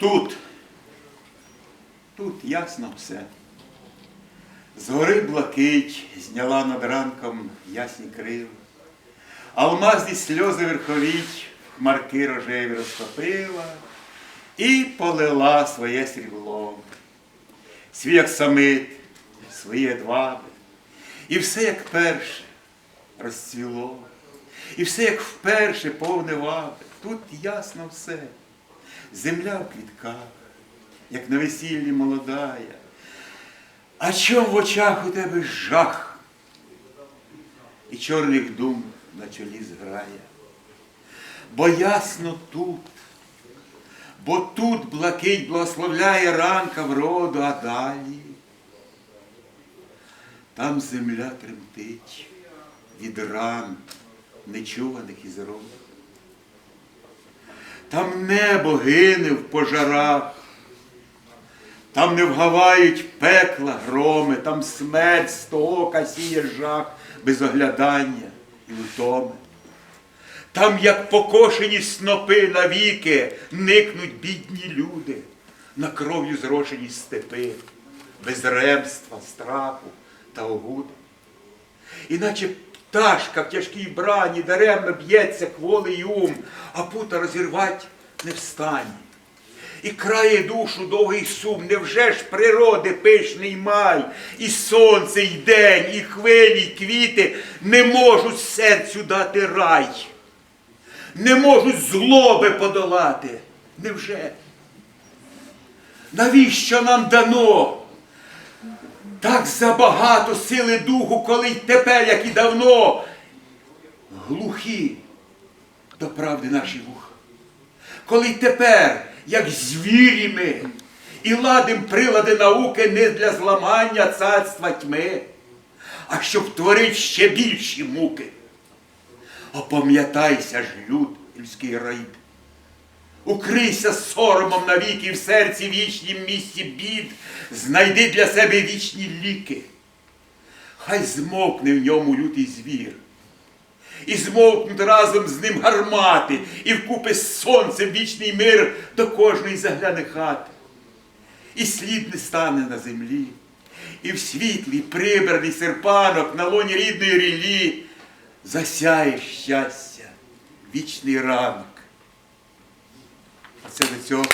Тут, тут ясно все. Згори блакить зняла над ранком ясні крила. Алмазні сльози верховіть хмарки рожеві розтопила і полила своє срібло. Свій оксамит, свої дваби. І все як перше розцвіло. І все як вперше повне ваби. Тут ясно все. Земля в квітках, як на весіллі молодая. А чом в очах у тебе жах? І чорних дум на чолі зграє. Бо ясно тут, бо тут блакить благословляє ранка вроду, а далі. Там земля тремтить від ран, нечуваних із роду. Там небо гине в пожарах, там не вгавають пекла громи, там смерть стоока сіє жах без оглядання і утоми. Там, як покошені снопи навіки, никнуть бідні люди, на кров'ю зрошені степи, без ремства, страху та огуди. Іначе пташка в тяжкій брані даремно б'ється кволий ум, а пута розірвать не встане. І крає душу довгий сум, невже ж природи пишний май, і сонце, і день, і хвилі, і квіти не можуть серцю дати рай, не можуть злоби подолати. Невже? Навіщо нам дано? Так забагато сили духу, коли й тепер, як і давно, глухі до правди наші вуха. Коли й тепер, як звірі ми, і ладим прилади науки не для зламання царства тьми, а щоб творить ще більші муки. Опам'ятайся ж, люд, людський райд. Укрийся соромом навіки в серці вічнім місці бід, знайди для себе вічні ліки. Хай змовкне в ньому лютий звір. І змовкнуть разом з ним гармати, і вкупи з сонцем вічний мир до кожної загляне хати. І слід не стане на землі, і в світлій прибраний серпанок на лоні рідної рілі засяє щастя, вічний ранок. Це до цього